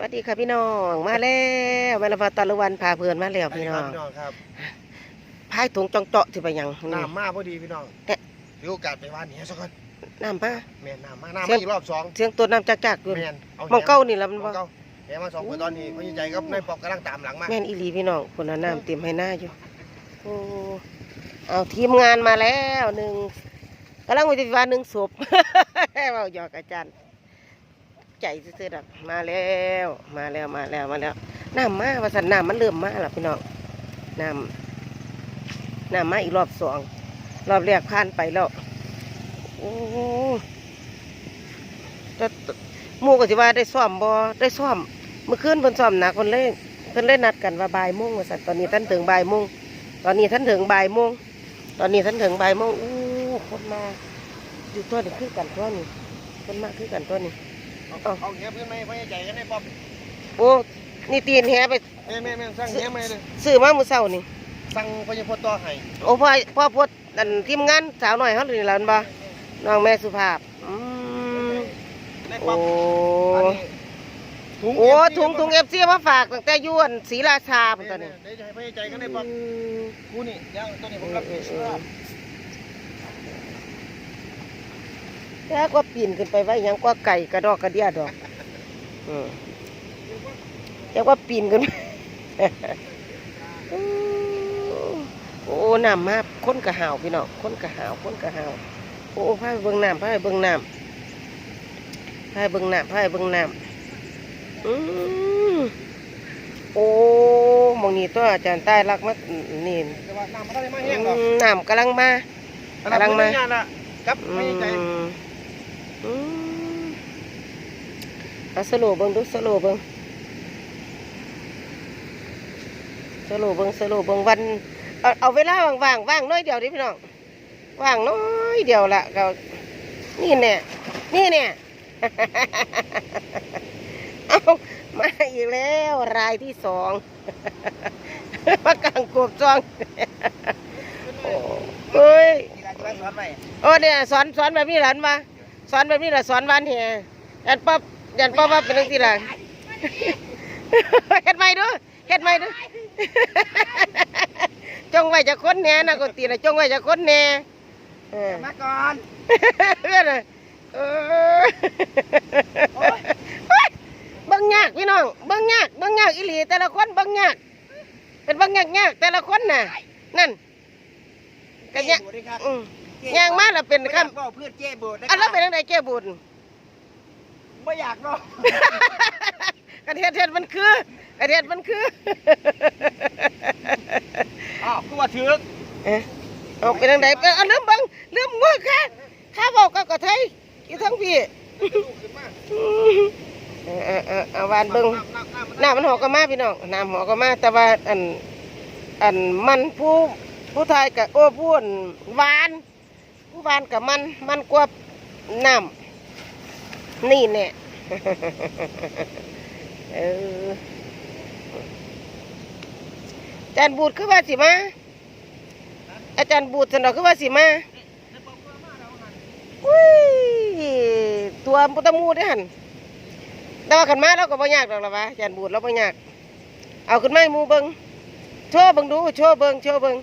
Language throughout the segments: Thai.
สวัสดีค่ะพี่น้องมาแล้วแม่ละพาตะลุวันพาเพื่อนมาแล้วพี่น้องพี่น้องครับพายถุงจองเจาะที่ไปยังนี่น้ำมาพอดีพี่น้องเอ๊ะมีโอกาสไปว่านนี้สักคนน้ำมาแม่นน้ำมาน้ำเสีมายงอีกรอบสองเสียงตัวน้ำจักจักอยู่แม่นเอามองเก้านี่ละมันมบ่องเก้าแหมาสองคนตอนนี้พี่ใจกับนายปอกกำลังตามหลังมาแม่นอีหลีพี่น้องคนน่ะน้ำเตรียมให้หน้าอยู่โอ้เอาทีมงานมาแล้วหนึ่งกำลังไปฏิบัติหนึ่งศพเบาหยอกอาจารย์ ใจซื่อๆดับมาแล้ว มาแล้วมาแล้วมาแล้วน้ำมาว่าสันน้ำมันเริ่มมาแล้วพี่น้องน้ำน้ำมาอีกรอบสองรอบแรกผ่านไปแล้วโอ้แต่หมูก็สิว่าได้ซ่อมบ่ได้ซ่อม เมื่อคืนเพิ่นซ้อมหนักเพิ่นเลยเพิ่นเลยนัดกันว่าบ่ายโมงว่าซั่นตอนนี้ท่านถึงบ่ายโมงตอนนี้ท่านถึงบ่ายโมงตอนนี้ท่านถึงบ่ายโมงอู้คนมาอยู่ตัวนี้คือกันตัวนี้คนมาคือกันตัวนี้ เอาเอาเอาเงี้ยเพื่อนไหมพี่ใจกับนายปอกโอ้นี่ตีนแฮไปแม่แม่แม่สั่งเงี้ยมาเลยซื้อมามื้อเช้านี่สั่งพญพจน์ต่อให้โอ้พ่อพ่อพดอันทีมงานสาวหน่อยเฮานี่ล่ะแม่นบ่น้องแม่สุภาพอืมนายปโอ้อกอันนี้โอ้ถุงถุง FC มาฝากตั้งแต่อยวนศรีราชาพุ่นตอนนี้เดี๋ยวจะให้พี่ใจกับนายปอกอืมกูนี่เดี๋ยวตัวนี้ผมรับผิดชอบ แล้วก็ปีนขึ้นไปไว้หยังก็ไก่กระดอกกระเดียดอกอืมแล้วก็ปีนขึ้นโอ้น้ำมาค้นกระหาวพี่น้องค้นกระหาวค้นกระหาวโอ้พายเบิ่งน้ำพายเบิ่งน้ำพายเบิ่งน้ำพายเบิ่งน้ำอืมโอ้หมองนี้ตัวอาจารย์ใต้รักมากนี่แต่ว่าน้ำมันได้มาอืแห้งหรอกมน้ำกำลังมากำลังมางานละครับอืพี่ใจ มอืม เอาสโลว์เบิ่งดูสโลว์เบิ่งสโลว์เบิ่งสโลว์เบิ่งวันเอาเอาเวลาว่างๆว่างน้อยเดียวดิพี่น้องว่างน้อยเดียวละก็นี่แน่นี่แน่เอามาอีกแล้วรายที่สองมากลางกบจองโอ้เอ้ยนี่การจะสอนไปโอ้เนี่ยสอนสอนแบบนี้หลานมาสอนแบบนี้แหละสอนวันเหียยันป๊อบ ยันป๊อบว่าเป็นจังซี่ล่ะเฮ็ดใหม่ดูเฮ็ดใหม่ดูจงไว้จะคนแหน่นะกตีนะจงไว้จะคนแหน่เออมาก่อนเพื่อนน่ะเออเบิ่งยากพี่น้องเบิ่งยากเบิ่งยากอีหลีแต่ละคนเบิ่งยากเป็นเบิ่งยากยากแต่ละคนน่ะ นั่นกันยะสวัสดีครับอืมย่างมาแล้วเป็นไม่คอยากบอกเพื่อนเจ้บูดนะำอันแล้วเป็นจังไดแก้บุญ ไม่อยากเนาะกระเทียดเทียดมันคือกระเทียดมันคืออ้าวคือว่าถือเอ๊ะเอาเป็นจังไดเป็นเอาลืมเบังลืมมือค่ะข้าบอกกับกระไทยอยู่ทั้งพี่เออเออเออเอาวานเบิ่งน้ำมันหอกก็มาพี่น้องน้ำหอกก็มาแต่ว่าอันอันมันผู้ผู้ไทยกับโอ้ผู้อั่นหวาน ผู้หวานกับมันมันกว่าน้ำ นี่แน่เอออาจารย์บูดคือว่าสิมา อาจารย์บูดสนอคือว่าสิมาอุ้ยตัวมุตะมูด้อหันแต่ว่าขันมาเราก็บ่ยากดอกละวะยันบูดเราบ่ยาก เอาขึ้นมามูเบิงโชว์เบิงดูโชว์เบิงโชว์เบิง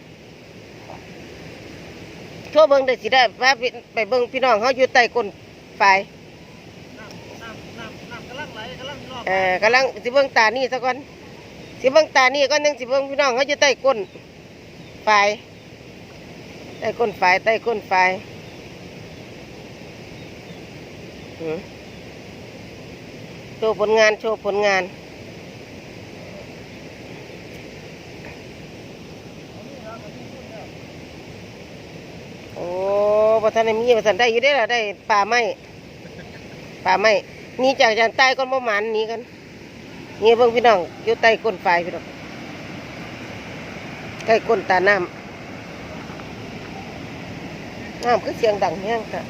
โชว์เบิงได้สิได้ว่าไปเบิงพี่น้องเขาอยู่ใต้ก้นฝาย น้ำน้ำน้ำกำลังไหลกำลังรอบ เออกำลังสิเบิงตานี่ซะก่อนสิเบิงตานี่ก่อนยังสิเบิงพี่น้องเขาอยู่ใต้ก้นฝายใต้ก้นฝายใต้ก้นฝายหือโชว์ผลงานโชว์ผลงานโอ้ประธานมีประธานได้อยู่ได้อล่ะได้ป่าไม้ป่าไม้ นี่จากจานใต้ก้นบ่หมันนี้กันนี่เบิ่งพี่น้องอยู่ใต้ก้นไฟพี่น้องใต้ก้นตาน้ำน้ำคือเสียงดังแห้งค่ะ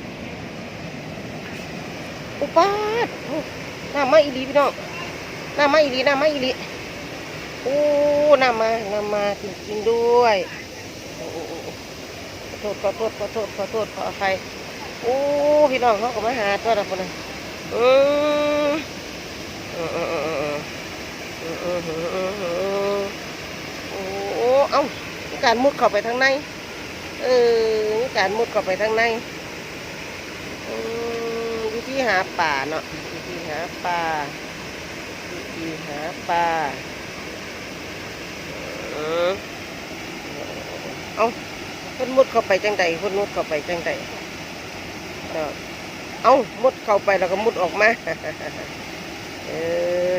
อุปาดน้ำมาอีหลีพี่น้องน้ำมาอีหลีน้ำมาอีหลีโอ้น้ำมาน้ำมาจริงๆด้วยขอโทษขอโทษขอโทษขอโทษขออภัยโอ้พี่น้องเขาก็มาหาตัวเราคนนั้น อืมอืมอืมอืมอืมหืออื้อหือโอ้เอ้ามีการมุดเข้าไปทางในเออมีการมุดเข้าไปทางในอืมวิธีหาป่าเนาะวิธีหาป่าวิธีหาป่าเออเอ้าเพิ่นมุดเข้าไปจังใดเพิ่นมุดเข้าไปจังใดเนาะ เอามุดเข้าไปแล้วก็มุดออกมา เออ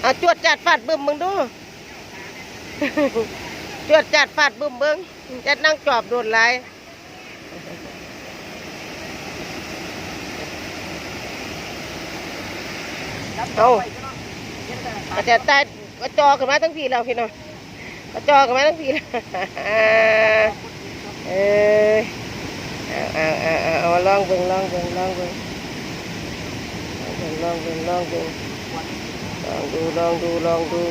เอาจวดจัดฟาดบึ้มมึงดู จวดจัดฟาดบึ้มเบิ้งจะนั่งจอบโดนไรเอาอาจารย์ตายกระจอกันมาทั้งพี่เราพี่น้องกระจอกันมาทั้งพี่แล้วเออ เอาเอาเอาเอาเอาลองเบิ่งลองเบิ่งลองเบิ่งลองเบิ่งลองเบิ่งลองดูลองดูลองดู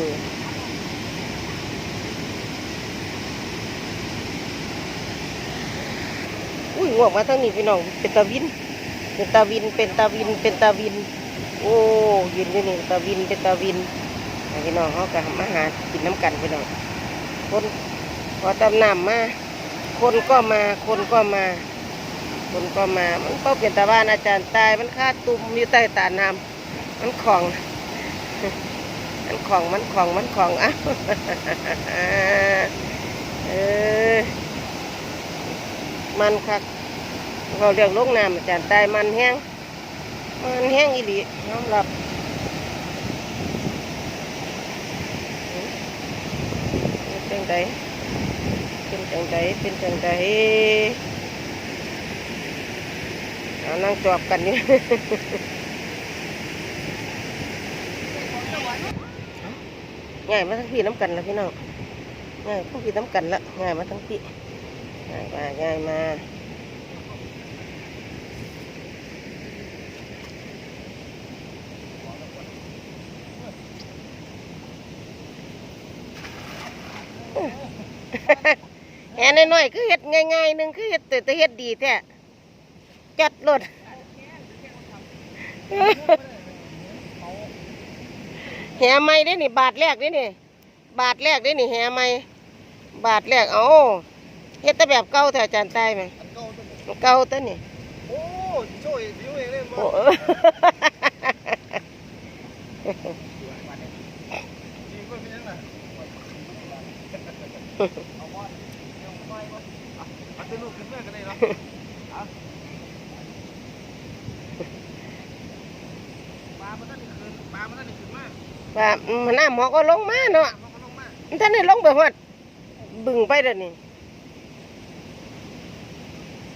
อุ้ยงวกมาทั้งนี้พี่น้องเป็นตาวิน เป็นตาวินเป็นตาวินเป็นตาวิน โอ้ยืนอยู่นี่ตาวินเป็นตาวินพี่น้องเขาก็มาหากินน้ำกันพี่น้องคนพอตำน้ำมาคนก็มาคนก็มา คนก็มา มันก็เป็นตาบ้านอาจารย์ตาย มันคาตุ่มอยู่ใต้ตาน้ำมันของ มันของ มันของ มันของอะเออ มันคักเราเรียกลงน้ำอาจารย์ตายมันแห้ง มันแห้งอีหลียอมรับเป็นจังไดเป็นจังไดเป็นจังได เอานั่งจอบกันนี่ง่ายมาทั้งพี่น้ำกันและพี่น้องง่ายพวกพี่น้ำกันละง่ายมาทั้งพี่ง่ายมาง่ายมาแห่น้อยๆคือเฮ็ดง่ายๆหนึงคือเฮ็ดแต่แต่เฮ็ดดีแท้ จัดรถแห่ไม่ได้นี่ บาทแรกได้นี่ บาทแรกได้นี่แห่ไม่บาทแรกเอาเฮ็ดแต่แบบเก่าแต่อาจารย์ตายไหมอันเก่าตัวนี้เก่าตัวนี่โอ้ช่วยวิวเองเลยโอ้บ่เออจริงก็เป็นยังไงเอาว่าเดี๋ยวไปบ่อะอันเป็นลูกขึ้นเมื่อกันเลยเนาะอะปลามันนั่นนี่ขึ้นปลามันนั่นนี่ขึ้นมากว่ามันน้ำหมอก็ลงมาเนาะมันก็ลงมามันท่านได้ลงไปฮอดบึงไปเด้อนี่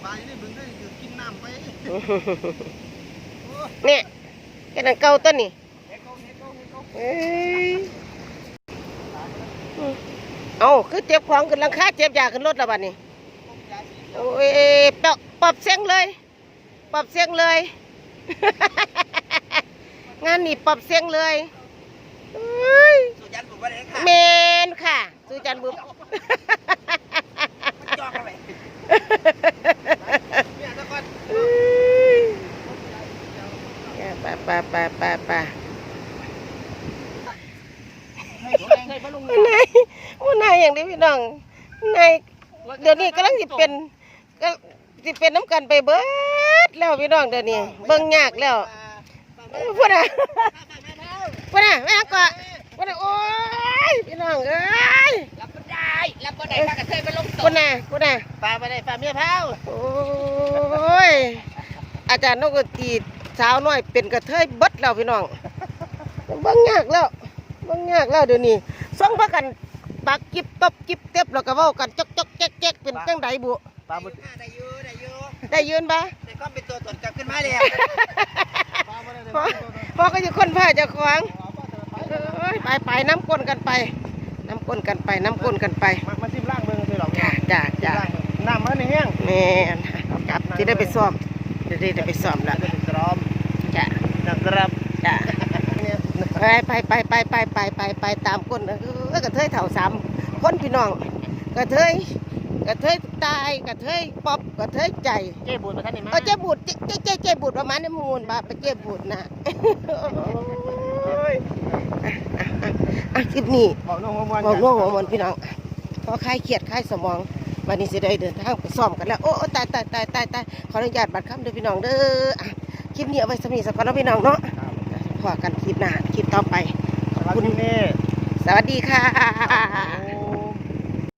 ปลาอยู่นี่บึงได้คือกินน้ำไปโอ้เนี่ยแค่นั้นเก่าตัวนี่เฮ็ดเก่าเฮ็ดเก่าเฮ็ดเก่าเอ้ยอืมเอาคือเจ็บของขึ้นหลังคาเจ็บยาขึ้นรถแล้วบัดนี้ยาสีเขียว โอ้ยปรับปรับเสียงเลย ปรับเสียงเลย งานนี้ปรับเสียงเลยเอ้ยสุยันบุบอะไรค่ะเมนค่ะ สุจันทร์บุบจอกอะไรเนี่ยตะกอนเอ้ยไปไปไปไปไปให้ให้พะลุงนายว่านายอย่างนี้พี่น้องนายเดี๋ยวนี้กำลังสิเป็นก็สิเป็นน้ำกันไปเบิด แล้วพี่น้องเดี๋ยวนี้เบิ่งยากแล้วพูดอะพูดอะแม่ก็พูดอะโอ้ยพี่น้องเอ้ยรับบ่ได้รับบ่ได้พากันเคยไปลงตพูดอะพูดอะปลาไปได้ปลาเมียเผาโอ้ยอาจารย์นกตีสาวน้อยเป็นกระเทยเบิดแล้วพี่น้องเบิ่งยากแล้วเบิ่งยากแล้วเดี๋ยวนี้ส่งพากันปักจิบตบจิบเต็บแล้วก็เว้ากันจกจกแจ๊กแจ๊กเป็นจังไดบุ ปลาบุได้อยู่ได้อยู่ได้ยืนปะแต่ก็เป็นตัวตนกลับขึ้นมาแล้วปลาไปได้พอพอก็อยู่คนผ้าเจะขวางเอ้ยไปไปน้ำก้นกันไป น้ำก้นกันไปน้ำก้นกันไปมามาซิมล่างเบิ่งเลยหรอกจ้าจ้าจ้าน้ำมันนี่แห้งแม่นจับที่ได้ไปซ้อมจะได้ได้ไปซ้อมแล้วจะเป็นกรอมจ้านะครับจ้าเนี่ยไปไปไปไปไปไปไปไปตามก้นเออกระเทยเถ่าสามคนพี่น้องกระเทย กระเทยตายกระเทยป๊อบกระเทยใจเจ๊บุญมาท่านนี่มาเออเจ๊บูดเจ๊เจ๊เจ๊เจ๊บูดประมาณนี้มูลบาไปเจ๊บูดนะโอ้ยอะอะอะคลิปนี้บอกน้องหัวมันบอกง่วงหัวมันพี่น้องพอคลายเครียดคลายสมองวันนี้สิได้เดินทางไปซ้อมกันแล้วโอ้โอ้ตายตายตายตายตายขออนุญาตบัตรคำเด้อพี่น้องเด้ออะคลิปนี้เอาไว้สมีสักก่อนเนาะพี่น้องเนาะพอกันคลิปหน้าคลิปต่อไปสำหรับที่นี่สวัสดีค่ะโอ้